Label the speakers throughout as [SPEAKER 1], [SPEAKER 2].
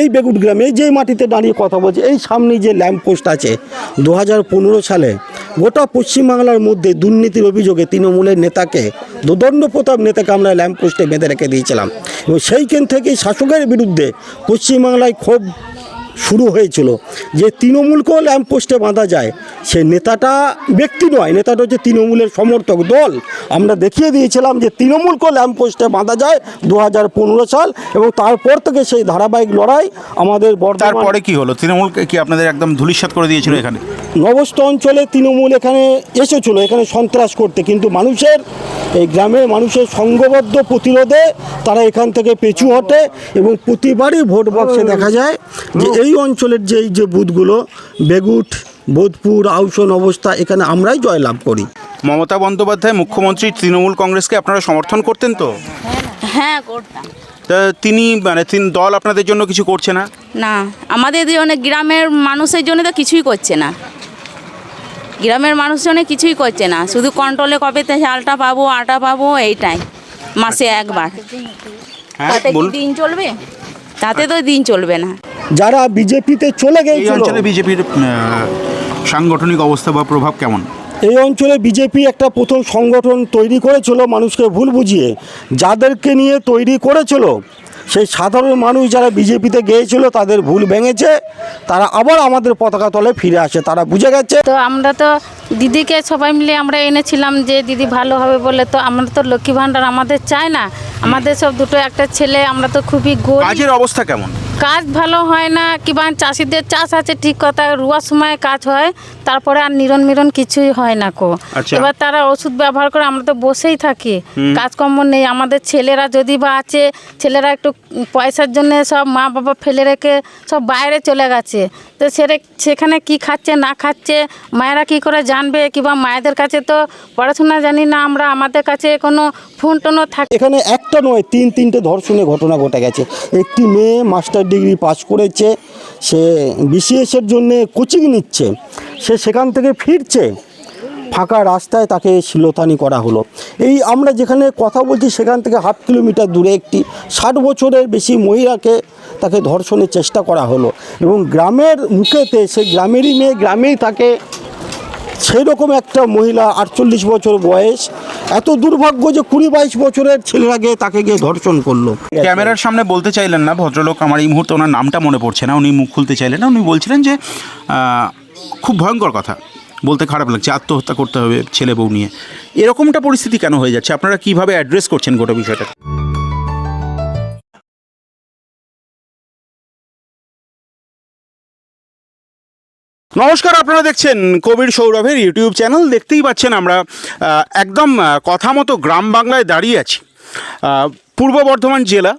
[SPEAKER 1] এই বেগুট গ্রামে এই যে মাটিতে দাঁড়িয়ে কথা বলছে, এই সামনে যে ল্যাম্পপোস্ট আছে দু হাজার পনেরো সালে, গোটা পশ্চিমবাংলার মধ্যে দুর্নীতির অভিযোগে তৃণমূলের নেতাকে, দুদণ্ড প্রতাপ নেতাকে আমরা ল্যাম্পপোস্টে বেঁধে রেখে দিয়েছিলাম। এবং সেইখান থেকেই শাসকের বিরুদ্ধে পশ্চিমবাংলায় ক্ষোভ শুরু হয়েছিল। যে তৃণমূলকেও ল্যাম্প পোস্টে বাঁধা যায় সে নেতাটা ব্যক্তি নয় নেতাটা হচ্ছে তৃণমূলের সমর্থক দল। আমরা দেখিয়ে দিয়েছিলাম যে তৃণমূলকেও ল্যাম্প পোস্টে বাঁধা যায় দু হাজার পনেরো সাল এবং তারপর থেকে সেই ধারাবাহিক লড়াই আমাদের বর্তমান
[SPEAKER 2] তারপরে কি হলো? তৃণমূলকে কি আপনাদের একদম ধূলিসাৎ করে দিয়েছিল এখানে?
[SPEAKER 1] নবস্থ অঞ্চলে তৃণমূল এখানে এসেছিল এখানে সন্ত্রাস করতে। কিন্তু মানুষের এই গ্রামের মানুষের সংঘবদ্ধ প্রতিরোধে তারা এখান থেকে পিছু হটে এবং প্রতিবারই ভোট বক্সে দেখা যায় যে এই অঞ্চলের যে এই যে বুথগুলো বেগুট বোধপুর আউসন অবস্থা এখানে আমরাই জয়লাভ করি।
[SPEAKER 2] মমতা বন্দ্যোপাধ্যায় মুখ্যমন্ত্রী তৃণমূল কংগ্রেসকে আপনারা সমর্থন করতেন তো?
[SPEAKER 3] হ্যাঁ করতাম।
[SPEAKER 2] তা তিনি মানে তিন দল আপনাদের জন্য কিছু করছে না?
[SPEAKER 3] না আমাদের অনেক গ্রামের মানুষের জন্য তো কিছুই করছে না। গ্রামের মানুষজনে কিছুই করছে না। শুধু কন্ট্রোলে কবে তে চালটা পাবো আটা পাবো এইটাই। মাসে একবার।
[SPEAKER 2] হ্যাঁ বলুন।
[SPEAKER 3] দিন চলবে? তাতে তো দিন চলবে না।
[SPEAKER 1] যারা বিজেপিতে চলে
[SPEAKER 2] গেছে
[SPEAKER 1] গিয়েছিল
[SPEAKER 2] অঞ্চলে বিজেপির সাংগঠনিক অবস্থা বা প্রভাব কেমন?
[SPEAKER 1] এই অঞ্চলে বিজেপি একটা প্রথম সংগঠন তৈরি করেছিল মানুষকে ভুল বুঝিয়ে। যাদেরকে নিয়ে তৈরি করেছিল সেই সাধারণ মানুষ যারা বিজেপিতে গিয়েছিল তাদের ভুল ভেঙেছে তারা আবার আমাদের পতাকা তলে ফিরে আসে তারা বুঝে গেছে।
[SPEAKER 4] তো আমরা তো দিদিকে সবাই মিলে আমরা এনেছিলাম যে দিদি ভালো হবে বলে তো আমরা তো লক্ষ্মী ভাণ্ডার আমাদের চায় না। আমাদের সব দুটো একটা ছেলে আমরা তো খুবই গরিব।
[SPEAKER 2] কাজের অবস্থা কেমন?
[SPEAKER 4] কাজ ভালো হয় না কিংবা চাষিদের চাষ আছে ঠিক কথা রুয়ার সময় কাজ হয় তারপরে আর নিরন মিরন কিছুই হয় না কো
[SPEAKER 2] আচ্ছা।
[SPEAKER 4] এবার তারা ওষুধ ব্যবহার করে আমরা তো বসেই থাকি কাজকর্ম নেই আমাদের ছেলেরা যদি বা আছে ছেলেরা একটু পয়সার জন্য সব মা বাবা ফেলে রেখে সব বাইরে চলে গেছে তো সেরে, সেখানে কি খাচ্ছে, না খাচ্ছে, মায়েরা কি করে জানবে কিংবা মায়েদের কাছে তো পড়াশোনা জানি না, আমরা আমাদের কাছে কোনো ফোন টোনও থাকে,
[SPEAKER 1] এখানে একটা নয়, তিন, তিনটে ধর্ষণের ঘটনা ঘটে গেছে। একটি মেয়ে মাস্টার ডিগ্রি পাস করেছে, সে বিসিএসের জন্যে কোচিং নিচ্ছে, সে সেখান থেকে ফিরছে। ফাঁকা রাস্তায় তাকে শিলতানি করা হলো। এই আমরা যেখানে কথা বলছি সেখান থেকে হাফ কিলোমিটার দূরে একটি ষাট বছরের বেশি মহিলাকে তাকে ধর্ষণের চেষ্টা করা হলো এবং গ্রামের মুখেতে সে গ্রামেরই মেয়ে গ্রামেই তাকে সেই রকম একটা মহিলা আটচল্লিশ বছর বয়স, এত দুর্ভাগ্য যে কুড়ি বাইশ বছরের ছেলেরা গিয়ে তাকে গিয়ে ধর্ষণ করল।
[SPEAKER 2] ক্যামেরার সামনে বলতে চাইলেন না ভদ্রলোক, আমার এই মুহূর্তে ওনার নামটা মনে পড়ছে না, উনি মুখ খুলতে চাইলেন না, উনি বলছিলেন যে খুব ভয়ঙ্কর কথা। বলতে খারাপ লাগছে, আত্মহত্যা করতে হবে ছেলে বউ নিয়ে। এরকমটা পরিস্থিতি কেন হয়ে যাচ্ছে? আপনারা কীভাবে অ্যাড্রেস করছেন গোটা বিষয়টা নমস্কার, আপনারা দেখছেন কবির সৌরভের ইউটিউব চ্যানেল। দেখতেই পাচ্ছেন আমরা একদম কথা মতো গ্রাম বাংলায় দাঁড়িয়ে আছি। পূর্ব বর্ধমান জেলা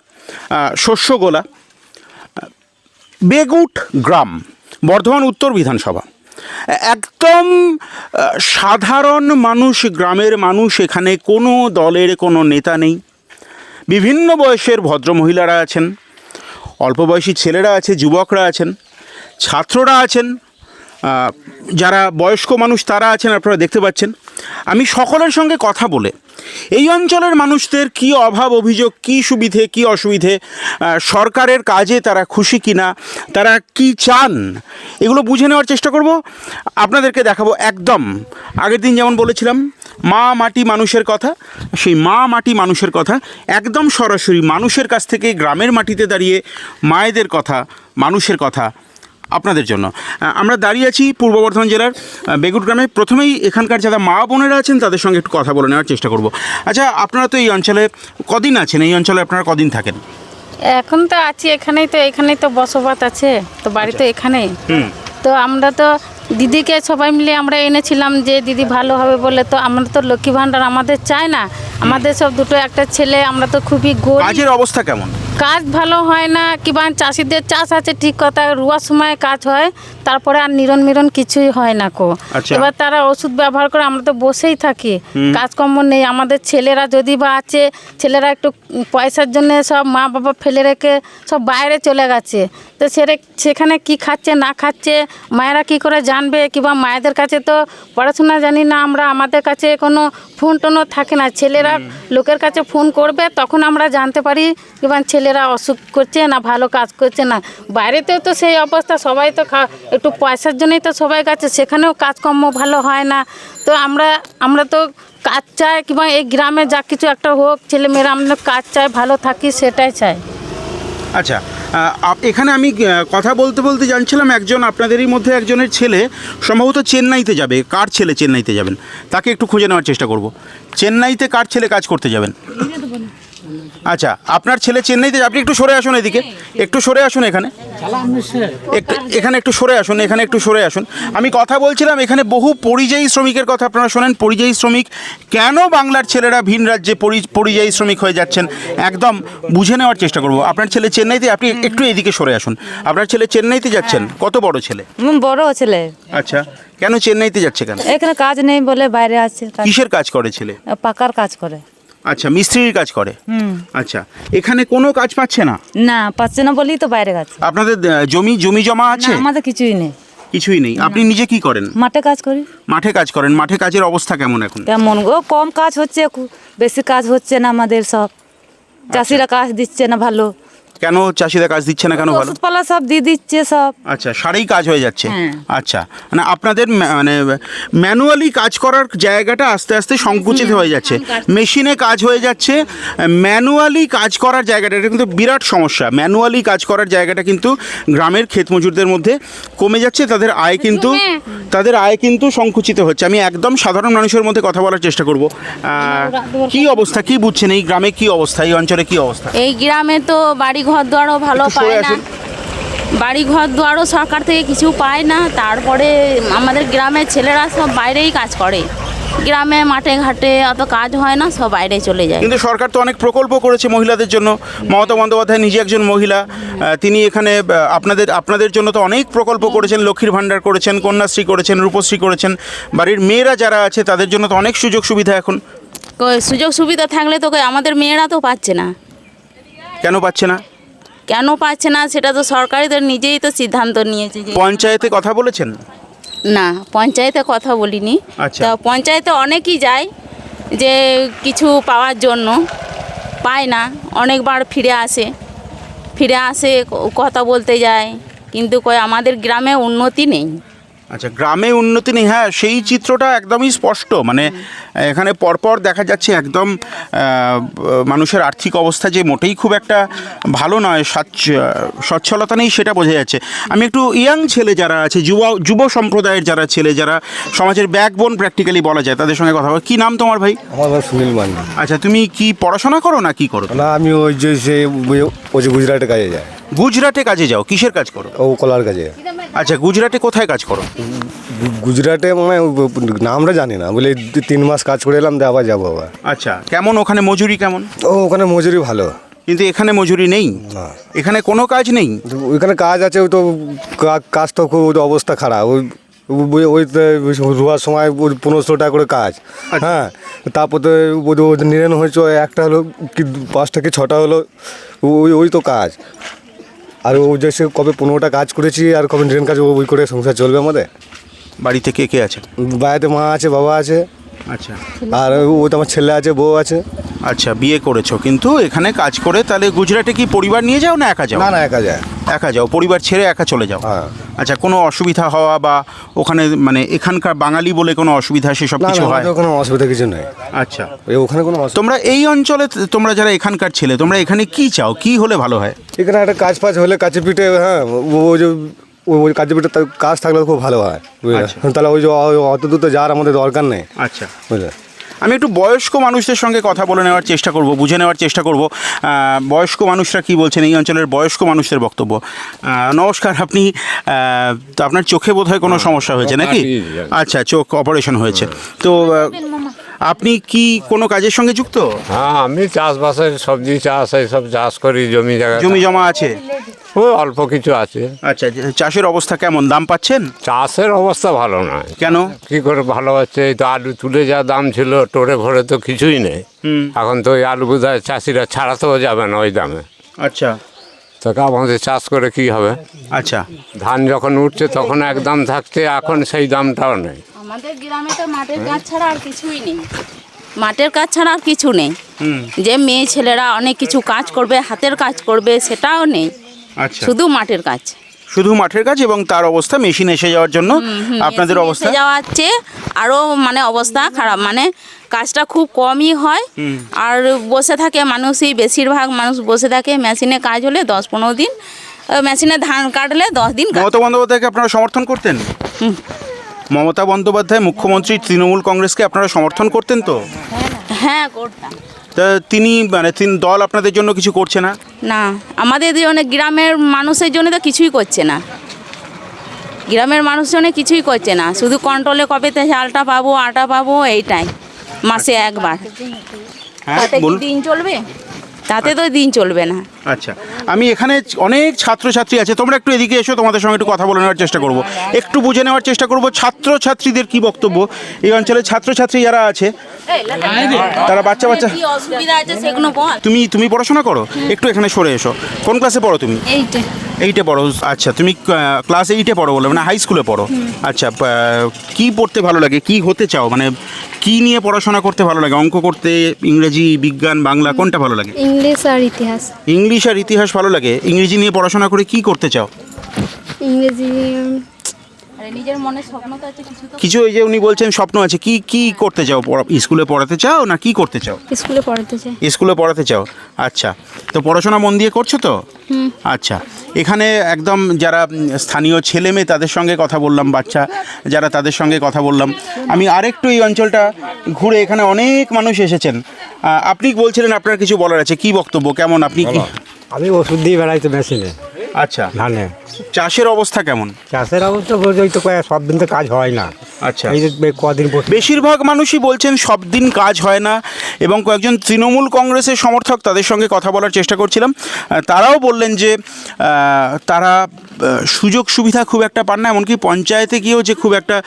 [SPEAKER 2] শস্যগোলা বেগুট গ্রাম, বর্ধমান উত্তর বিধানসভা। একদম সাধারণ মানুষ, গ্রামের মানুষ এখানে কোনো দলের কোনো নেতা নেই। বিভিন্ন বয়সের ভদ্রমহিলারা আছেন, অল্প বয়সী ছেলেরা আছে, যুবকরা আছেন, ছাত্ররা আছেন যারা বয়স্ক মানুষ তারা আছেন, আপনারা দেখতে পাচ্ছেন। আমি সকলের সঙ্গে কথা বলে এই অঞ্চলের মানুষদের কি অভাব, অভিযোগ, কি সুবিধে, কি অসুবিধে সরকারের কাজে তারা খুশি কিনা, তারা কি চান, এগুলো বুঝে নেওয়ার চেষ্টা করব। আপনাদেরকে দেখাবো একদম। আগের দিন যেমন বলেছিলাম, মা মাটি মানুষের কথা, সেই মা মাটি মানুষের কথা, একদম সরাসরি মানুষের কাছ থেকে গ্রামের মাটিতে দাঁড়িয়ে মায়েদের কথা, মানুষের কথা আপনাদের জন্য। আমরা দাঁড়িয়ে আছি পূর্ব বর্ধমান জেলার বেগুট গ্রামে। প্রথমেই এখানকার যারা মা বোনেরা আছেন তাদের সঙ্গে একটু কথা বলে নেওয়ার চেষ্টা করব। আচ্ছা আপনারা তো এই অঞ্চলে কদিন আছেন? এই অঞ্চলে আপনারা কদিন থাকেন?
[SPEAKER 4] এখন তো আছি এখানেই তো এখানেই তো বসবাস আছে। তো বাড়ি তো এখানেই।
[SPEAKER 2] হুম।
[SPEAKER 4] তো আমরা তো দিদিকে সবাই মিলে আমরা এনেছিলাম যে দিদি ভালো হবে বলে। তো আমরা তো লক্ষ্মী ভাণ্ডার আমাদের চাই না। আমাদের সব দুটো একটা ছেলে আমরা তো খুবই গরিব।
[SPEAKER 2] কাজের অবস্থা কেমন?
[SPEAKER 4] কাজ ভালো হয় না কিংবা চাষিদের চাষ আছে ঠিক কথা রুয়ার সময় কাজ হয় তারপরে আর নিরন মিরন কিছুই হয় না কো।
[SPEAKER 2] আচ্ছা।
[SPEAKER 4] এবার তারা ওষুধ ব্যবহার করে আমরা তো বসেই থাকি কাজকর্ম নেই আমাদের ছেলেরা যদি বা আছে ছেলেরা একটু পয়সার জন্য সব মা বাবা ফেলে রেখে সব বাইরে চলে গেছে তো সেরে সেখানে কি খাচ্ছে না খাচ্ছে মায়েরা কি করে জানবে কিংবা মায়েদের কাছে তো পড়াশোনা জানি না আমরা আমাদের কাছে কোনো ফোন টোনও থাকে না ছেলেরা লোকের কাছে ফোন করবে তখন আমরা জানতে পারি কিংবা ছেলে ছেলেরা অসুখ করছে না, ভালো কাজ করছে না। বাইরেতেও তো সেই অবস্থা, সবাই তো একটু পয়সার জন্যই তো সবাই কাছে, সেখানেও কাজকর্ম ভালো হয় না। তো আমরা আমরা তো কাজ চাই, কিংবা এই গ্রামে যা কিছু একটা হোক, ছেলেমেয়েরা আমরা কাজ চাই, ভালো থাকি, সেটাই চাই।
[SPEAKER 2] আচ্ছা এখানে আমি কথা বলতে বলতে জানছিলাম একজন, আপনাদেরই মধ্যে একজনের ছেলে সম্ভবত চেন্নাইতে যাবে। কার ছেলে চেন্নাইতে যাবেন? তাকে একটু খুঁজে নেওয়ার চেষ্টা করব। চেন্নাইতে কার ছেলে কাজ করতে যাবেন? আচ্ছা আপনার ছেলে চেন্নাইতে আপনি একটু সরে আসুন এদিকে। একটু সরে আসুন এখানে। একটু এখানে একটু সরে আসুন এখানে একটু সরে আসুন। আমি কথা বলছিলাম এখানে বহু পরিযায়ী শ্রমিকের কথা আপনারা শোনেন। পরিযায়ী শ্রমিক কেন বাংলার ছেলেরা ভিন রাজ্যে পরি- পরিযায়ী শ্রমিক হয়ে যাচ্ছেন? একদম বুঝে নেওয়ার চেষ্টা করব। আপনার ছেলে চেন্নাইতে আপনি একটু এদিকে সরে আসুন। আপনার ছেলে চেন্নাইতে যাচ্ছেন? কত বড় ছেলে?
[SPEAKER 5] বড় ছেলে।
[SPEAKER 2] আচ্ছা কেন চেন্নাইতে যাচ্ছে কেন?
[SPEAKER 5] এখানে কাজ নেই বলে বাইরে আছে।
[SPEAKER 2] কিসের কাজ করে ছেলে?
[SPEAKER 5] পাকার কাজ করে।
[SPEAKER 2] আচ্ছা মিস্ত্রির কাজ করে? আচ্ছা এখানে কোনো কাজ পাচ্ছে না?
[SPEAKER 5] না পাচ্ছে না বলেই তো বাইরে গেছে।
[SPEAKER 2] আপনাদের আহ, জমি জমি জমা
[SPEAKER 5] না
[SPEAKER 2] আছে?
[SPEAKER 5] আমাদের কিছুই নেই।
[SPEAKER 2] কিছুই নেই। আপনি নিজে কি করেন?
[SPEAKER 5] মাঠে কাজ করি।
[SPEAKER 2] মাঠে কাজ করেন। মাঠে কাজের অবস্থা কেমন এখন?
[SPEAKER 5] কেমন গো? কম কাজ হচ্ছে বেশি কাজ হচ্ছে না আমাদের সব। চাষিরা কাজ দিচ্ছে না ভালো।
[SPEAKER 2] কেন চাষিরা কাজ দিচ্ছে না কেন ভালো
[SPEAKER 5] ওষুধপালা সব দিয়ে দিচ্ছে সব।
[SPEAKER 2] আচ্ছা সারেই কাজ হয়ে যাচ্ছে।
[SPEAKER 5] হ্যাঁ।
[SPEAKER 2] আচ্ছা মানে আপনাদের মানে ম্যানুয়ালি কাজ করার জায়গাটা আস্তে আস্তে সংকুচিত হয়ে যাচ্ছে। মেশিনে কাজ হয়ে যাচ্ছে। ম্যানুয়ালি কাজ করার জায়গাটা এটা কিন্তু বিরাট সমস্যা। ম্যানুয়ালি কাজ করার জায়গাটা কিন্তু গ্রামের ক্ষেত মজুরদের মধ্যে কমে যাচ্ছে তাদের আয় কিন্তু তাদের আয় কিন্তু সংকুচিত হচ্ছে। আমি একদম সাধারণ মানুষের মধ্যে কথা বলার চেষ্টা করব। কি অবস্থা কি বুঝছেন? এই গ্রামে কি অবস্থা? এই অঞ্চলে কি অবস্থা?
[SPEAKER 3] এই গ্রামে তো বাড়ি ঘর দুয়ারও ভালো পায় না। বাড়ি ঘর দুয়ারও সরকার থেকে কিছু পায় না। তারপরে আমাদের গ্রামের ছেলেরা সব বাইরেই কাজ করে। গ্রামে মাঠে ঘাটে অত কাজ হয় না সব বাইরে চলে যায়।
[SPEAKER 2] কিন্তু সরকার তো অনেক প্রকল্প করেছে মহিলাদের জন্য। মমতা বন্দ্যোপাধ্যায় নিজে একজন মহিলা তিনি এখানে আপনাদের আপনাদের জন্য তো অনেক প্রকল্প করেছেন লক্ষ্মীর ভাণ্ডার করেছেন কন্যাশ্রী করেছেন রূপশ্রী করেছেন। বাড়ির মেয়েরা যারা আছে তাদের জন্য তো অনেক সুযোগ সুবিধা এখন।
[SPEAKER 3] সুযোগ সুবিধা থাকলে তো আমাদের মেয়েরা তো পাচ্ছে না।
[SPEAKER 2] কেন পাচ্ছে না?
[SPEAKER 3] কেন পাচ্ছে না সেটা তো সরকারই তো নিজেই তো সিদ্ধান্ত নিয়েছে যে
[SPEAKER 2] পঞ্চায়েতে কথা বলেছেন?
[SPEAKER 3] না পঞ্চায়েতে কথা বলিনি।
[SPEAKER 2] আচ্ছা।
[SPEAKER 3] তা পঞ্চায়েতে অনেকেই যায় যে কিছু পাওয়ার জন্য। পায় না অনেকবার ফিরে আসে। ফিরে আসে কথা বলতে যায়। কিন্তু কয় আমাদের গ্রামে উন্নতি নেই।
[SPEAKER 2] আচ্ছা গ্রামে উন্নতি নেই হ্যাঁ সেই চিত্রটা একদমই স্পষ্ট। মানে এখানে পরপর দেখা যাচ্ছে একদম মানুষের আর্থিক অবস্থা যে মোটেই খুব একটা ভালো নয় সচ্ছলতা নেই সেটা বোঝা যাচ্ছে। আমি একটু ইয়াং ছেলে যারা আছে যুব যুব সম্প্রদায়ের যারা ছেলে যারা সমাজের ব্যাকবোন প্র্যাকটিক্যালি বলা যায় তাদের সঙ্গে কথা বল। কী নাম তোমার ভাই?
[SPEAKER 6] আমার নাম সুনীল মান্ডি।
[SPEAKER 2] আচ্ছা তুমি কি পড়াশোনা করো না কি করো?
[SPEAKER 6] না আমি ওই যে সে ওই যে গুজরাটে কাজে যায়।
[SPEAKER 2] গুজরাটে কাজে যাও কিসের কাজ করো?
[SPEAKER 6] ও কলার কাজে
[SPEAKER 2] আচ্ছা গুজরাটে কোথায় কাজ করো?
[SPEAKER 6] গুজরাটে মানে নামটা জানি না। বলে তিন মাস কাজ করে এলাম দিয়ে আবার যাব আবার।
[SPEAKER 2] আচ্ছা কেমন? ওখানে মজুরি কেমন?
[SPEAKER 6] ও ওখানে মজুরি ভালো।
[SPEAKER 2] কিন্তু এখানে মজুরি নেই? এখানে কোনো কাজ নেই?
[SPEAKER 6] ওইখানে কাজ আছে ওই তো কাজ তো খুব অবস্থা খারাপ। ওই ওই- রোয়ার সময় ওই পনেরোশো টাকা করে কাজ। হ্যাঁ তারপর তো নিরানো হয়েছে একটা হলো কি পাঁচটা কি ছটা হলো ওই ওই তো কাজ। আর ও যে সে কবে পনেরোটা কাজ করেছি আর কবে ড্রেন কাজ ওই করে সংসার চলবে আমাদের?
[SPEAKER 2] বাড়িতে কে কে আছে?
[SPEAKER 6] বাড়িতে মা আছে বাবা আছে।
[SPEAKER 2] আচ্ছা।
[SPEAKER 6] আর ও তো আমার ছেলে আছে বউ আছে।
[SPEAKER 2] আচ্ছা বিয়ে করেছ কিন্তু এখানে কাজ করে তাহলে গুজরাটে কি পরিবার নিয়ে যাও না একা যাও?
[SPEAKER 6] না না একা যায়।
[SPEAKER 2] একা যাও পরিবার ছেড়ে একা চলে যাও?
[SPEAKER 6] হ্যাঁ।
[SPEAKER 2] আচ্ছা কোনো অসুবিধা হওয়া বা ওখানে মানে এখানকার বাঙালি বলে কোনো অসুবিধা সেসব
[SPEAKER 6] না
[SPEAKER 2] কিছু
[SPEAKER 6] না
[SPEAKER 2] হয়?
[SPEAKER 6] আমাদের কোনো অসুবিধা কিছু নেই।
[SPEAKER 2] আচ্ছা।
[SPEAKER 6] ওখানে কোনো অসুবিধা
[SPEAKER 2] তোমরা এই অঞ্চলে তোমরা যারা এখানকার ছেলে তোমরা এখানে কি চাও? কি হলে ভালো হয়?
[SPEAKER 6] এখানে একটা কাজ ফাজ হলে কাছে পিঠে হ্যাঁ ও- ওই যে ও- ওই কাছে পিঠে তার কাজ থাকলে খুব ভালো হয় বুঝলে?
[SPEAKER 2] আচ্ছা।
[SPEAKER 6] তাহলে ওই যে অ- অত দূর তো যাওয়ার আমাদের দরকার নেই।
[SPEAKER 2] আচ্ছা।
[SPEAKER 6] বুঝলে?
[SPEAKER 2] আমি একটু বয়স্ক মানুষদের সঙ্গে কথা বলে নেওয়ার চেষ্টা করব বুঝে নেওয়ার চেষ্টা করব। বয়স্ক মানুষরা কি বলছেন এই অঞ্চলের বয়স্ক মানুষদের বক্তব্য? নমস্কার আপনি তো আপনার চোখে বোধহয় কোনো সমস্যা হয়েছে নাকি? আচ্ছা চোখ অপারেশন হয়েছে। তো আপনি কি কোনো কাজের সঙ্গে যুক্ত?
[SPEAKER 7] হ্যাঁ আমি চাষবাসের সবজি চাষ এইসব চাষ করি জমি জায়গা
[SPEAKER 2] জমি জমা আছে?
[SPEAKER 7] ও অল্প কিছু আছে।
[SPEAKER 2] আচ্ছা চাষের অবস্থা কেমন? দাম পাচ্ছেন?
[SPEAKER 7] চাষের অবস্থা ভালো নয়
[SPEAKER 2] কেন?
[SPEAKER 7] কি করে ভালো হচ্ছে? এই তো আলু তুলে যা দাম ছিল টোরে ভরে তো কিছুই নেই। এখন তো ওই আলু বোধহয় চাষিরা ছাড়াতেও যাবে না ওই দামে।
[SPEAKER 2] আচ্ছা।
[SPEAKER 7] তো আমাদের চাষ করে কি হবে?
[SPEAKER 2] আচ্ছা।
[SPEAKER 7] ধান যখন উঠছে তখন এক দাম থাকছে এখন সেই দামটাও নেই।
[SPEAKER 3] আমাদের গ্রামে তো মাঠের কাজ ছাড়া আর কিছুই নেই। মাঠের কাজ ছাড়া আর কিছু নেই। যে মেয়ে ছেলেরা অনেক কিছু কাজ করবে হাতের কাজ করবে সেটাও নেই।
[SPEAKER 2] আচ্ছা।
[SPEAKER 3] শুধু মাঠের কাজ।
[SPEAKER 2] শুধু মাঠের কাজ এবং তার অবস্থা মেশিন এসে যাওয়ার জন্য আপনাদের অবস্থা?
[SPEAKER 3] যাওয়াচ্ছে আরও মানে অবস্থা খারাপ। মানে কাজটা খুব কমই হয়। আর বসে থাকে মানুষই বেশিরভাগ। মানুষ বসে থাকে মেশিনে কাজ হলে দশ পনেরো দিন। মেশিনে ধান কাটলে দশ দিন।
[SPEAKER 2] মমতা বন্দ্যোপাধ্যায়কে আপনারা সমর্থন করতেন? মমতা বন্দ্যোপাধ্যায় মুখ্যমন্ত্রী তৃণমূল কংগ্রেসকে আপনারা সমর্থন করতেন তো?
[SPEAKER 3] হ্যাঁ করতাম।
[SPEAKER 2] তা তিনি মানে তিন দল আপনাদের জন্য কিছু করছে না?
[SPEAKER 3] না আমাদের জন্য গ্রামের মানুষের জন্য তো কিছুই করছে না। গ্রামের মানুষ জন্য কিছুই করছে না। শুধু কন্ট্রোলে কবেতে চালটা পাবো আটা পাবো এইটাই। মাসে একবার।
[SPEAKER 2] হ্যাঁ
[SPEAKER 3] দিন চলবে? তাতে তো দিন চলবে না।
[SPEAKER 2] আচ্ছা আমি এখানে অনেক ছাত্রছাত্রী আছে তোমরা একটু এদিকে এসো তোমাদের সঙ্গে একটু কথা বলে নেওয়ার চেষ্টা করব। একটু বুঝে নেওয়ার চেষ্টা করব ছাত্রছাত্রীদের কি বক্তব্য? এই অঞ্চলের ছাত্রছাত্রী যারা আছে তারা বাচ্চা বাচ্চা
[SPEAKER 3] কি অসুবিধা আছে সেগুলো বল।
[SPEAKER 2] তুমি তুমি পড়াশোনা করো? একটু এখানে সরে এসো। কোন ক্লাসে পড়ো তুমি?
[SPEAKER 4] এইটে
[SPEAKER 2] পড়ো আচ্ছা তুমি ক্লাস এইটে পড়ো বলে মানে হাই স্কুলে পড়ো। আচ্ছা কি পড়তে ভালো লাগে? কি হতে চাও? মানে কি নিয়ে পড়াশোনা করতে ভালো লাগে? অঙ্ক করতে ইংরেজি বিজ্ঞান বাংলা কোনটা ভালো লাগে?
[SPEAKER 8] ইংলিশ আর ইতিহাস।
[SPEAKER 2] ইংলিশ আর ইতিহাস ভালো লাগে। ইংরেজি নিয়ে পড়াশোনা করে কি করতে চাও?
[SPEAKER 8] ইংরেজি
[SPEAKER 3] নিজের মনে স্বপ্ন তো আছে কিছু তো
[SPEAKER 2] কিছু ওই যে উনি বলছেন স্বপ্ন আছে। কি কি করতে চাও? পড়া- স্কুলে পড়াতে চাও না কি করতে চাও?
[SPEAKER 8] স্কুলে পড়াতে চাই।
[SPEAKER 2] স্কুলে পড়াতে চাও? আচ্ছা। তো পড়াশোনা মন দিয়ে করছ তো? আচ্ছা। এখানে একদম যারা উম, স্থানীয় ছেলে মেয়ে তাদের সঙ্গে কথা বললাম বাচ্চা যারা তাদের সঙ্গে কথা বললাম। আমি আরেকটু এই অঞ্চলটা ঘুরে এখানে অনেক মানুষ এসেছেন। আপনি বলছিলেন আপনার কিছু বলার আছে। কি বক্তব্য? কেমন? আপনি কি
[SPEAKER 9] আমি ওষুধ দিয়ে বেড়াইতে মেশিনে।
[SPEAKER 2] আচ্ছা।
[SPEAKER 9] ধানে।
[SPEAKER 2] চাষের অবস্থা কেমন?
[SPEAKER 9] চাষের অবস্থা বলতে ওই তো সব দিন তো কাজ হয় না।
[SPEAKER 2] আচ্ছা।
[SPEAKER 9] এই যে কদিন
[SPEAKER 2] বেশিরভাগ মানুষই বলছেন সব দিন কাজ হয় না এবং কয়েকজন তৃণমূল কংগ্রেসের সমর্থক তাদের সঙ্গে কথা বলার চেষ্টা করছিলাম। তারাও বললেন যে তারা সুযোগ সুবিধা খুব একটা পান না এমনকি পঞ্চায়েতে গিয়েও যে খুব একটা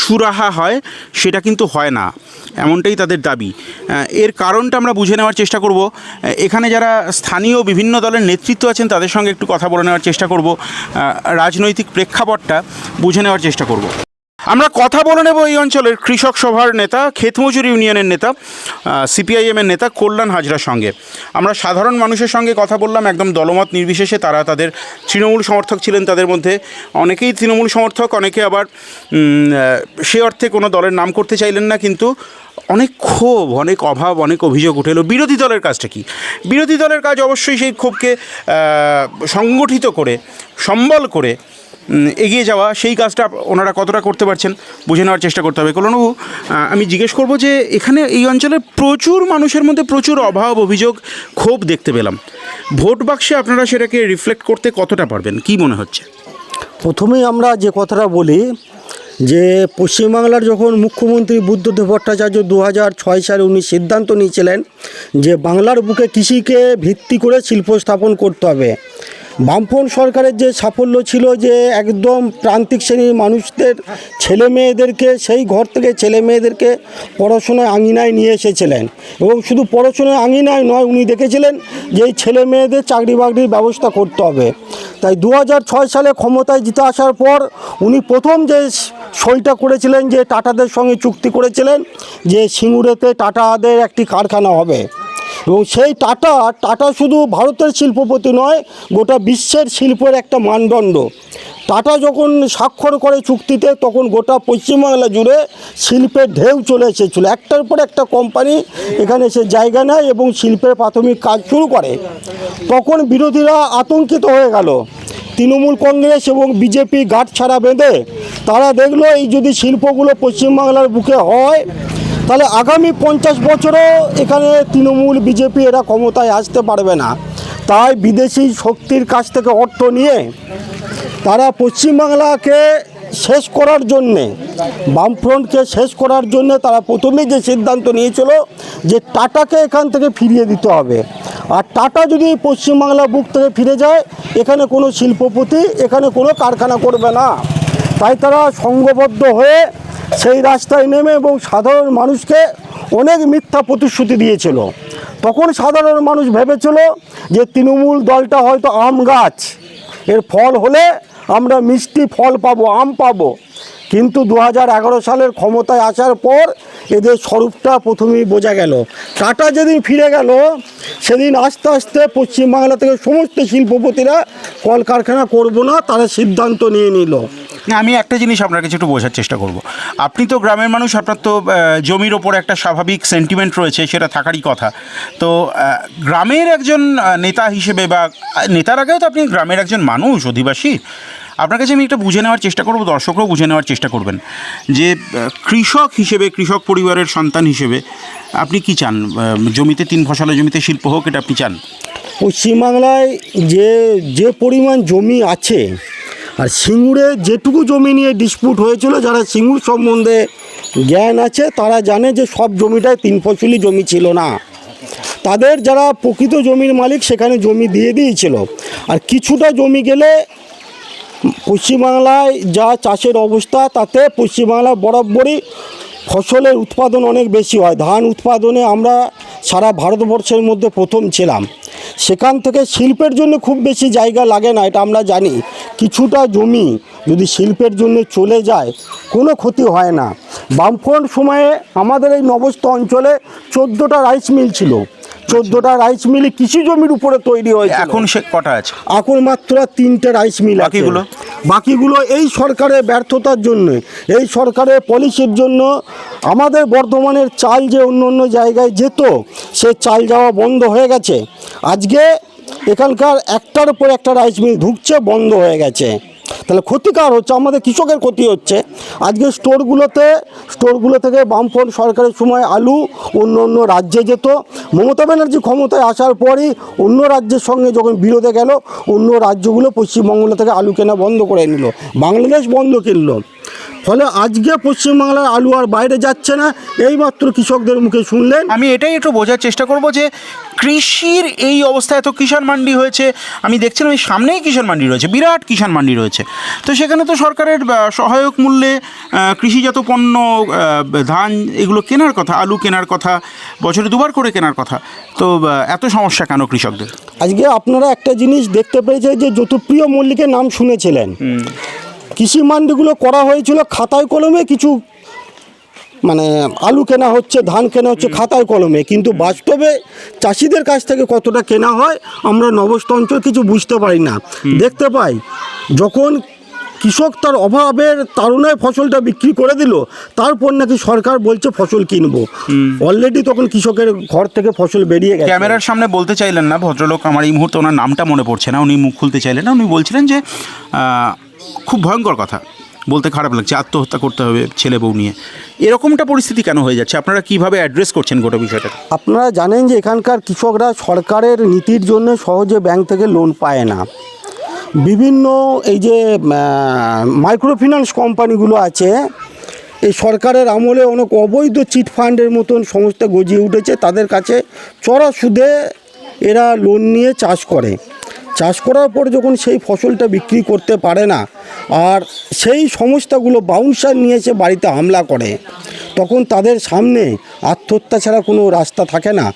[SPEAKER 2] সুরাহা হয় সেটা কিন্তু হয় না। এমনটাই তাদের দাবি। এর কারণটা আমরা বুঝে নেওয়ার চেষ্টা করব। এখানে যারা স্থানীয় বিভিন্ন দলের নেতৃত্ব আছেন তাদের সঙ্গে একটু কথা বলে নেওয়ার চেষ্টা করব। রাজনৈতিক প্রেক্ষাপটটা বুঝে নেওয়ার চেষ্টা করব। আমরা কথা বলে নেব এই অঞ্চলের কৃষক সভার নেতা, ক্ষেতমজুর ইউনিয়নের নেতা সিপিআইএমের নেতা কল্যাণ হাজরার সঙ্গে। আমরা সাধারণ মানুষের সঙ্গে কথা বললাম, একদম দলমত নির্বিশেষে তারা তাদের তৃণমূল সমর্থক ছিলেন তাদের মধ্যে। অনেকেই তৃণমূল সমর্থক, অনেকে আবার সে অর্থে কোনো দলের নাম করতে চাইলেন না, কিন্তু অনেক ক্ষোভ, অনেক অভাব, অনেক অভিযোগ উঠে এলো। বিরোধী দলের কাজটা কি? বিরোধী দলের কাজ অবশ্যই সেই ক্ষোভকে সংগঠিত করে, সম্বল করে এগিয়ে যাওয়া, সেই কাজটা ওনারা কতটা করতে পারছেন বুঝে নেওয়ার চেষ্টা করতে হবে। কল্যাণবাবু আমি জিজ্ঞেস করব যে এখানে এই অঞ্চলে প্রচুর মানুষের মধ্যে প্রচুর অভাব, অভিযোগ, ক্ষোভ দেখতে পেলাম। ভোট বাক্সে আপনারা সেটাকে রিফ্লেক্ট করতে কতটা পারবেন? কি মনে হচ্ছে?
[SPEAKER 1] প্রথমেই আমরা যে কথাটা বলি যে পশ্চিমবাংলার যখন মুখ্যমন্ত্রী বুদ্ধদেব ভট্টাচার্য দু হাজার ছয় সালে উনি সিদ্ধান্ত নিয়েছিলেন যে বাংলার বুকে কৃষিকে ভিত্তি করে শিল্প স্থাপন করতে হবে বামফ্রন্ট সরকারের যে সাফল্য ছিল যে একদম প্রান্তিক শ্রেণির মানুষদের ছেলে মেয়েদেরকে, সেই ঘর থেকে ছেলে মেয়েদেরকে পড়াশোনায় আঙিনায় নিয়ে এসেছিলেন। এবং শুধু পড়াশোনায় আঙিনায় নয়, উনি দেখেছিলেন যে এই ছেলে মেয়েদের চাকরি বাকরির ব্যবস্থা করতে হবে। তাই দু সালে ক্ষমতায় জিতে আসার পর উনি প্রথম যে সইটা করেছিলেন যে টাটাদের সঙ্গে চুক্তি করেছিলেন যে সিঙ্গুরেতে টাটাদের একটি কারখানা হবে। এবং সেই টাটা টাটা শুধু ভারতের শিল্পপতি নয়, গোটা বিশ্বের শিল্পের একটা মানদণ্ড। টাটা যখন স্বাক্ষর করে চুক্তিতে, তখন গোটা পশ্চিমবাংলা জুড়ে শিল্পের ঢেউ চলে এসেছিল। একটার পর একটা কোম্পানি এখানে এসে জায়গা নেয় এবং শিল্পের প্রাথমিক কাজ শুরু করে। তখন বিরোধীরা আতঙ্কিত হয়ে গেল। তৃণমূল কংগ্রেস এবং বিজেপি গাঁট ছাড়া বেঁধে, তারা দেখল, এই যদি শিল্পগুলো পশ্চিমবাংলার বুকে হয় তাহলে আগামী পঞ্চাশ বছরও এখানে তৃণমূল, বিজেপি এরা ক্ষমতায় আসতে পারবে না। তাই বিদেশি শক্তির কাছ থেকে অর্থ নিয়ে তারা পশ্চিমবাংলাকে শেষ করার জন্যে, বামফ্রন্টকে শেষ করার জন্য তারা প্রথমেই যে সিদ্ধান্ত নিয়েছিল যে টাটাকে এখান থেকে ফিরিয়ে দিতে হবে। আর টাটা যদি পশ্চিমবাংলা বুক থেকে ফিরে যায়, এখানে কোনো শিল্পপতি, এখানে কোনো কারখানা করবে না। তাই তারা সংঘবদ্ধ হয়ে সেই রাস্তায় নেমে এবং সাধারণ মানুষকে অনেক মিথ্যা প্রতিশ্রুতি দিয়েছিল। তখন সাধারণ মানুষ ভেবেছিল যে তৃণমূল দলটা হয়তো আম গাছ। এর ফল হলে আমরা মিষ্টি ফল পাবো, আম পাবো। কিন্তু দু হাজার এগারো সালের ক্ষমতায় আসার পর এদের স্বরূপটা প্রথমেই বোঝা গেল। টাটা যেদিন ফিরে গেল, সেদিন আস্তে আস্তে পশ্চিমবাংলা থেকে সমস্ত শিল্পপতিরা কলকারখানা করব না তারা সিদ্ধান্ত নিয়ে নিল।
[SPEAKER 2] না, আমি একটা জিনিস আপনার কাছে একটু বোঝার চেষ্টা করব। আপনি তো গ্রামের মানুষ, আপনার তো জমির ওপর একটা স্বাভাবিক সেন্টিমেন্ট রয়েছে, সেটা থাকারই কথা। তো গ্রামের একজন নেতা হিসেবে বা নেতার আগেও তো আপনি গ্রামের একজন মানুষ, অধিবাসী। আপনার কাছে আমি একটা বুঝে নেওয়ার চেষ্টা করব, দর্শকরাও বুঝে নেওয়ার চেষ্টা করবেন। যে কৃষক হিসেবে, কৃষক পরিবারের সন্তান হিসেবে, আপনি কি চান? জমিতে তিন ফসলের জমিতে শিল্প হোক, এটা আপনি চান?
[SPEAKER 1] পশ্চিমবাংলায় যে যে পরিমাণ জমি আছে, আর সিঙ্গুরে যেটুকু জমি নিয়ে ডিসপুট হয়েছিল, যারা সিঙ্গুর সম্বন্ধে জ্ঞান আছে, তারা জানে যে সব জমিটায় তিন ফসলি জমি ছিল না। তাদের যারা প্রকৃত জমির মালিক, সেখানে জমি দিয়ে দিয়েছিল। আর কিছুটা জমি গেলে পশ্চিমবাংলায় যা চাষের অবস্থা, তাতে পশ্চিমবাংলায় বরাবরই ফসলের উৎপাদন অনেক বেশি হয়। ধান উৎপাদনে আমরা সারা ভারতবর্ষের মধ্যে প্রথম ছিলাম। সেখান থেকে শিল্পের জন্য খুব বেশি জায়গা লাগে না, এটা আমরা জানি। কিছুটা জমি যদি শিল্পের জন্য চলে যায়, কোনো ক্ষতি হয় না। বামফ্রন্ট সময়ে আমাদের এই নবস্থ অঞ্চলে চোদ্দোটা রাইস মিল ছিল। চোদ্দোটা রাইস মিল কৃষি জমির উপরে তৈরি হয়েছে
[SPEAKER 2] এখন সে কটা আছে?
[SPEAKER 1] এখন মাত্র তিনটে রাইস মিল।
[SPEAKER 2] বাকিগুলো?
[SPEAKER 1] বাকিগুলো এই সরকারের ব্যর্থতার জন্য এই সরকারের পলিসির জন্য আমাদের বর্ধমানের চাল যে অন্য অন্য জায়গায় যেত সে চাল যাওয়া বন্ধ হয়ে গেছে। আজকে এখানকার একটার উপর একটা রাইস মিল ঢুকছে বন্ধ হয়ে গেছে। তাহলে ক্ষতিকার হচ্ছে, আমাদের কৃষকের ক্ষতি হচ্ছে। আজকে স্টোরগুলোতে, স্টোরগুলো থেকে বামফ্রন্ট সরকারের সময় আলু, অন্য অন্য রাজ্যে যেত। মমতা ব্যানার্জি ক্ষমতায় আসার পরই অন্য রাজ্যের সঙ্গে যখন বিরোধে গেল, অন্য রাজ্যগুলো পশ্চিমবঙ্গ থেকে আলু কেনা বন্ধ করে নিল। বাংলাদেশ বন্ধ কিনলো। ফলে আজকে পশ্চিমবাংলার আলু আর বাইরে যাচ্ছে না এইমাত্র কৃষকদের মুখে শুনলেন।
[SPEAKER 2] আমি এটাই একটু বোঝার চেষ্টা করব যে কৃষির এই অবস্থা এত কিষাণ মান্ডি হয়েছে আমি দেখছিলাম এই সামনেই কিষাণ মান্ডি রয়েছে বিরাট কিষাণ মান্ডি রয়েছে। তো সেখানে তো সরকারের সহায়ক মূল্যে কৃষিজাত পণ্য ধান এগুলো কেনার কথা আলু কেনার কথা বছরে দুবার করে কেনার কথা। তো এত সমস্যা কেন কৃষকদের?
[SPEAKER 1] আজকে আপনারা একটা জিনিস দেখতে পেয়েছে যে জ্যোতিপ্রিয় মল্লিকের নাম শুনেছিলেন। কৃষি মান্ডিগুলো করা হয়েছিল খাতায় কলমে কিছু মানে আলু কেনা হচ্ছে ধান কেনা হচ্ছে খাতায় কলমে। কিন্তু বাস্তবে চাষিদের কাছ থেকে কতটা কেনা হয় আমরা নবস্থ অঞ্চল কিছু বুঝতে পারি না। দেখতে পাই যখন কৃষক তার অভাবের তারুণায় ফসলটা বিক্রি করে দিল তারপর নাকি সরকার বলছে ফসল কিনবো। অলরেডি তখন কৃষকের ঘর থেকে ফসল বেরিয়ে গেছে।
[SPEAKER 2] ক্যামেরার সামনে বলতে চাইলেন না ভদ্রলোক আমার এই মুহূর্তে ওনার নামটা মনে পড়ছে না উনি মুখ খুলতে চাইলেন না উনি বলছিলেন যে খুব ভয়ঙ্কর কথা। বলতে খারাপ লাগছে, আত্মহত্যা করতে হবে ছেলে বউ নিয়ে। এরকমটা পরিস্থিতি কেন হয়ে যাচ্ছে? আপনারা কীভাবে অ্যাড্রেস করছেন গোটা বিষয়টা
[SPEAKER 1] আপনারা জানেন যে এখানকার কৃষকরা সরকারের নীতির জন্য সহজে ব্যাংক থেকে লোন পায় না। বিভিন্ন এই যে মাইক্রো ফিন্যান্স কোম্পানিগুলো আছে, এই সরকারের আমলে অনেক অবৈধ চিট ফান্ডের মতন সংস্থা গজিয়ে উঠেছে। তাদের কাছে চড়া সুদে এরা লোন নিয়ে চাষ করে। চাষ করার পর যখন সেই ফসলটা বিক্রি করতে পারে না আর সেই সংস্থাগুলো বাউন্সার নিয়ে এসে বাড়িতে হামলা করে। তখন তাদের সামনে আত্মহত্যা ছাড়া কোনো রাস্তা থাকে না।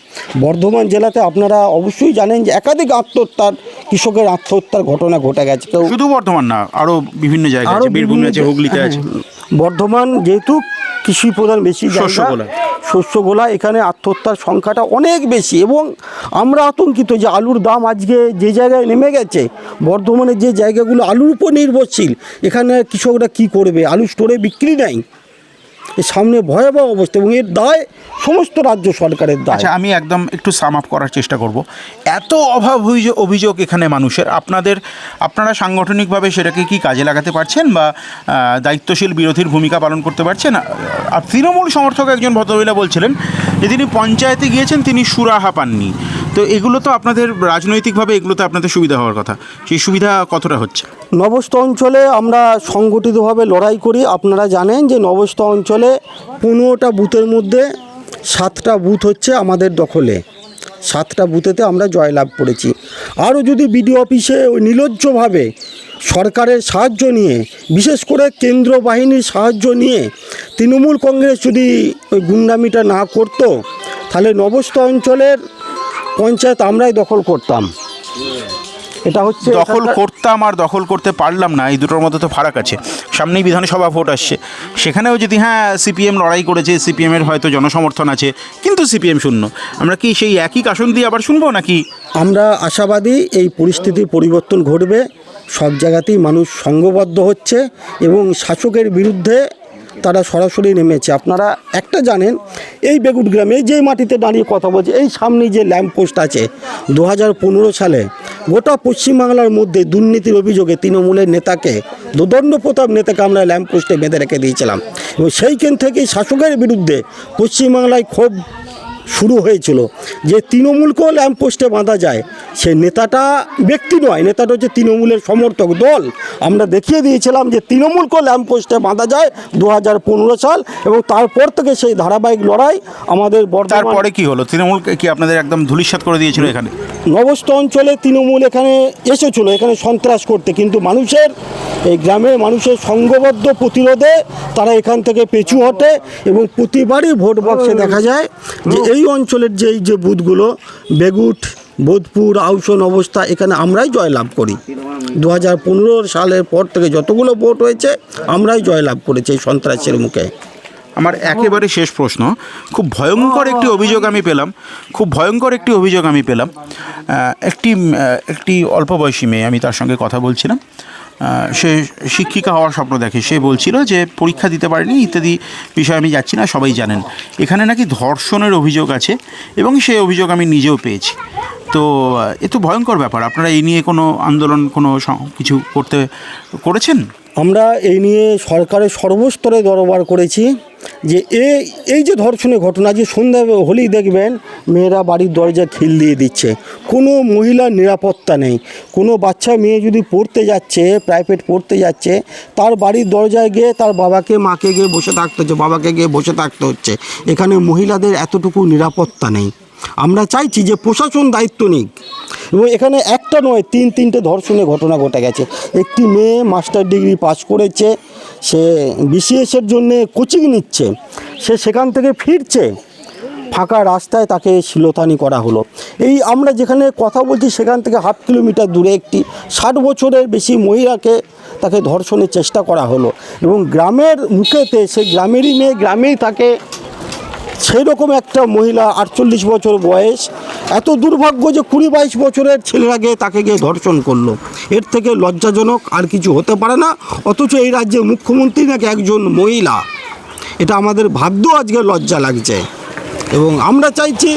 [SPEAKER 1] বর্ধমান জেলাতে আপনারা অবশ্যই জানেন যে একাধিক আত্মহত্যার কৃষকের আত্মহত্যার ঘটনা ঘটে গেছে। কেউ
[SPEAKER 2] শুধু বর্ধমান না আরও বিভিন্ন জায়গায় আছে বীরভূমে আছে হুগলিতে আছে।
[SPEAKER 1] বর্ধমান যেহেতু কৃষি প্রধান বেশি জায়গা,
[SPEAKER 2] শস্যগোলা।
[SPEAKER 1] শস্যগোলা এখানে আত্মহত্যার সংখ্যাটা অনেক বেশি এবং আমরা আতঙ্কিত যে আলুর দাম আজকে যে জায়গায় নেমে গেছে বর্ধমানের যে জায়গাগুলো আলুর উপর নির্ভরশীল এখানে কৃষকরা কি করবে? আলু স্টোরে বিক্রি নাই। সামনে ভয়াবহ অবস্থা এবং এর দায় সমস্ত রাজ্য সরকারের দায়।
[SPEAKER 2] আচ্ছা আমি একদম একটু সাম আপ করার চেষ্টা করব। এত অভাব অভিযোগ এখানে মানুষের। আপনাদের, আপনারা সাংগঠনিকভাবে সেটাকে কি কাজে লাগাতে পারছেন বা দায়িত্বশীল বিরোধীর ভূমিকা পালন করতে পারছেন? আর তৃণমূল সমর্থক একজন ভদ্রমহিলা বলছিলেন যে তিনি পঞ্চায়েতে গিয়েছেন, তিনি সুরাহা পাননি। তো এগুলো তো আপনাদের রাজনৈতিকভাবে এগুলো তো আপনাদের সুবিধা হওয়ার কথা। সেই সুবিধা কতটা হচ্ছে?
[SPEAKER 1] নবস্থ অঞ্চলে আমরা সংগঠিতভাবে লড়াই করি। আপনারা জানেন যে নবস্থ অঞ্চলে পনেরোটা বুথের মধ্যে সাতটা বুথ হচ্ছে আমাদের দখলে। সাতটা বুথেতে আমরা জয়লাভ করেছি। আরও যদি বিডিও অফিসে ওই নির্লজ্জভাবে সরকারের সাহায্য নিয়ে, বিশেষ করে কেন্দ্র বাহিনীর সাহায্য নিয়ে তৃণমূল কংগ্রেস যদি ওই গুন্ডামিটা না করতো, তাহলে নবস্থ অঞ্চলের পঞ্চায়েত আমরাই দখল করতাম। এটা হচ্ছে
[SPEAKER 2] দখল করতাম আর দখল করতে পারলাম না এই দুটোর মধ্যে তো ফারাক আছে। সামনেই বিধানসভা ভোট আসছে। সেখানেও যদি হ্যাঁ সিপিএম লড়াই করেছে সিপিএমের হয়তো জনসমর্থন আছে কিন্তু সিপিএম শূন্য। আমরা কি সেই একই কাসন দিয়ে আবার শুনব নাকি?
[SPEAKER 1] আমরা আশাবাদী এই পরিস্থিতির পরিবর্তন ঘটবে। সব জায়গাতেই মানুষ সংঘবদ্ধ হচ্ছে এবং শাসকের বিরুদ্ধে তারা সরাসরি নেমেছে। আপনারা একটা জানেন এই বেগুট গ্রামে এই যে মাটিতে দাঁড়িয়ে কথা বলছে এই সামনে যে ল্যাম্প পোস্ট আছে দু হাজার পনেরো সালে গোটা পশ্চিমবাংলার মধ্যে দুর্নীতির অভিযোগে তৃণমূলের নেতাকে দুদণ্ড প্রতাপ নেতাকে আমরা ল্যাম্পপোস্টে বেঁধে রেখে দিয়েছিলাম। এবং সেইখান থেকেই শাসকের বিরুদ্ধে পশ্চিমবাংলায় ক্ষোভ শুরু হয়েছিল। যে তৃণমূলকেও ল্যাম্পপোস্টে বাঁধা যায় সে নেতাটা ব্যক্তি নয় নেতাটা হচ্ছে তৃণমূলের সমর্থক দল। আমরা দেখিয়ে দিয়েছিলাম যে তৃণমূলকেও ল্যাম্পপোস্টে বাঁধা যায় দু হাজার পনেরো সাল এবং তারপর থেকে সেই ধারাবাহিক লড়াই আমাদের বর্তমান
[SPEAKER 2] তারপরে কি হলো? তৃণমূলকে কি আপনাদের একদম ধুলিস্বাত করে দিয়েছিল এখানে?
[SPEAKER 1] নবস্থ অঞ্চলে তৃণমূল এখানে এসেছিল এখানে সন্ত্রাস করতে। কিন্তু মানুষের এই গ্রামের মানুষের সংঘবদ্ধ প্রতিরোধে তারা এখান থেকে পিছু হটে এবং প্রতিবারই ভোট বক্সে দেখা যায় যে এই অঞ্চলের যে এই যে বুথগুলো বেগুট বোধপুর আউসন অবস্থা, এখানে আমরাই জয়লাভ করি। দু হাজার পনেরো সালের পর থেকে যতগুলো ভোট হয়েছে, আমরাই জয়লাভ করেছি এই সন্ত্রাসের মুখে।
[SPEAKER 2] আমার একেবারে শেষ প্রশ্ন। খুব ভয়ঙ্কর একটি অভিযোগ আমি পেলাম। খুব ভয়ঙ্কর একটি অভিযোগ আমি পেলাম। একটি একটি অল্প বয়সী মেয়ে, আমি তার সঙ্গে কথা বলছিলাম। সে শিক্ষিকা হওয়ার স্বপ্ন দেখে। সে বলছিল যে, পরীক্ষা দিতে পারেনি, ইত্যাদি বিষয়ে আমি যাচ্ছি না, সবাই জানেন। এখানে নাকি ধর্ষণের অভিযোগ আছে এবং সেই অভিযোগ আমি নিজেও পেয়েছি। তো এ তো ভয়ঙ্কর ব্যাপার। আপনারা এই নিয়ে কোনো আন্দোলন, কোনো কিছু করতে করেছেন?
[SPEAKER 1] আমরা এই নিয়ে সরকারের সর্বস্তরে দরবার করেছি। যে এ, এই যে ধর্ষণের ঘটনা, যে সন্ধ্যা হলেই দেখবেন মেয়েরা বাড়ির দরজায় খিল দিয়ে দিচ্ছে। কোনো মহিলার নিরাপত্তা নেই। কোনো বাচ্চা মেয়ে যদি পড়তে যাচ্ছে প্রাইভেট পড়তে যাচ্ছে, তার বাড়ির দরজায় গিয়ে তার বাবাকে, মাকে গিয়ে বসে থাকতে হচ্ছে, বাবাকে গিয়ে বসে থাকতে হচ্ছে। এখানে মহিলাদের এতটুকু নিরাপত্তা নেই। আমরা চাইছি যে প্রশাসন দায়িত্ব নিক। এবং এখানে একটা নয়, তিন তিনটে ধর্ষণের ঘটনা ঘটে গেছে। একটি মেয়ে মাস্টার ডিগ্রি পাস করেছে, সে বিসিএসের জন্যে কোচিং নিচ্ছে, সে সেখান থেকে ফিরছে, ফাঁকা রাস্তায় তাকে শিলতানি করা হলো। এই আমরা যেখানে কথা বলছি সেখান থেকে হাফ কিলোমিটার দূরে একটি ষাট বছরের বেশি মহিলাকে তাকে ধর্ষণের চেষ্টা করা হলো। এবং গ্রামের মুখেতে সেই গ্রামেরই মেয়ে, গ্রামেই তাকে সেই রকম একটা মহিলা, আটচল্লিশ বছর বয়স, এত দুর্ভাগ্য যে কুড়ি বাইশ বছরের ছেলেরা গিয়ে তাকে গিয়ে ধর্ষণ করল। এর থেকে লজ্জাজনক আর কিছু হতে পারে না, অথচ এই রাজ্যের মুখ্যমন্ত্রী নাকি একজন মহিলা। এটা আমাদের ভাবতেও আজকে লজ্জা লাগছে। এবং আমরা চাইছি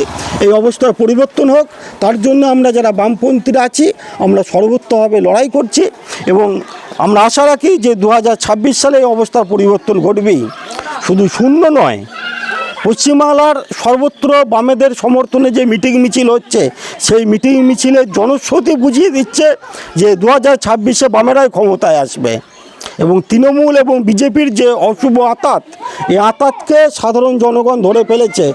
[SPEAKER 1] এই অবস্থার পরিবর্তন হোক, তার জন্য আমরা যারা বামপন্থীরা আছি, আমরা সর্বোত্তভাবে লড়াই করছি এবং আমরা আশা রাখি যে দু হাজার ছাব্বিশ সালে এই অবস্থার পরিবর্তন ঘটবেই। শুধু শূন্য নয় পশ্চিমবাংলার সর্বত্র বামেদের সমর্থনে যে মিটিং মিছিল হচ্ছে সেই মিটিং মিছিলের জনশ্রুতি বুঝিয়ে দিচ্ছে যে দু হাজার ছাব্বিশে বামেরাই ক্ষমতায় আসবে। এবং তৃণমূল এবং বিজেপির যে অশুভ আতাত এই আতাতকে সাধারণ জনগণ ধরে ফেলেছে।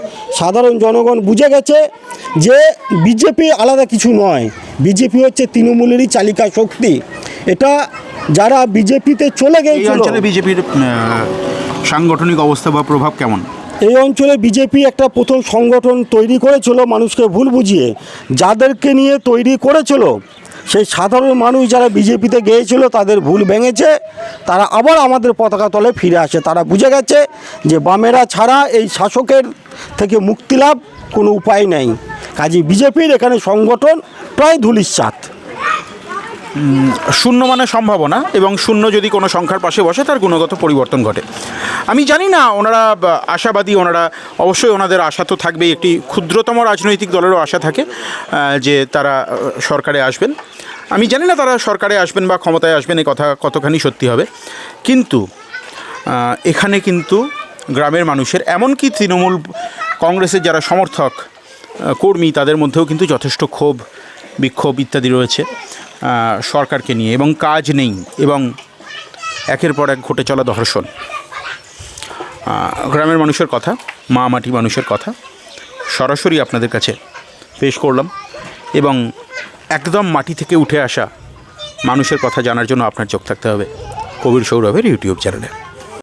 [SPEAKER 1] সাধারণ জনগণ বুঝে গেছে যে বিজেপি আলাদা কিছু নয়। বিজেপি হচ্ছে তৃণমূলেরই চালিকা শক্তি। এটা যারা বিজেপিতে চলে
[SPEAKER 2] অঞ্চলে বিজেপির সাংগঠনিক অবস্থা বা প্রভাব কেমন?
[SPEAKER 1] এই অঞ্চলে বিজেপি একটা প্রথম সংগঠন তৈরি করেছিল মানুষকে ভুল বুঝিয়ে। যাদেরকে নিয়ে তৈরি করেছিল, সেই সাধারণ মানুষ যারা বিজেপিতে গিয়েছিল, তাদের ভুল ভেঙেছে, তারা আবার আমাদের পতাকা তলে ফিরে আসে। তারা বুঝে গেছে যে বামেরা ছাড়া এই শাসকের থেকে মুক্তি লাভ কোনো উপায় নেই। কাজে বিজেপির এখানে সংগঠন প্রায় ধুলিস্বাত
[SPEAKER 2] শূন্য মানে সম্ভাবনা এবং শূন্য যদি কোনো সংখ্যার পাশে বসে, তার গুণগত পরিবর্তন ঘটে। আমি জানি না, ওনারা আশাবাদী, ওনারা অবশ্যই ওনাদের আশা তো থাকবেই। একটি ক্ষুদ্রতম রাজনৈতিক দলেরও আশা থাকে যে তারা সরকারে আসবেন। আমি জানি না তারা সরকারে আসবেন বা ক্ষমতায় আসবেন এই কথা কতখানি সত্যি হবে। কিন্তু এখানে কিন্তু গ্রামের মানুষের, এমনকি তৃণমূল কংগ্রেসের যারা সমর্থক কর্মী, তাদের মধ্যেও কিন্তু যথেষ্ট ক্ষোভ, বিক্ষোভ ইত্যাদি রয়েছে। সরকারকে নিয়ে এবং কাজ নেই এবং একের পর এক ঘটে চলা ধর্ষণ। গ্রামের মানুষের কথা, মা মাটি মানুষের কথা সরাসরি আপনাদের কাছে পেশ করলাম এবং একদম মাটি থেকে উঠে আসা মানুষের কথা জানার জন্য আপনার চোখ থাকতে হবে। কবির সৌরভের ইউটিউব চ্যানেলে।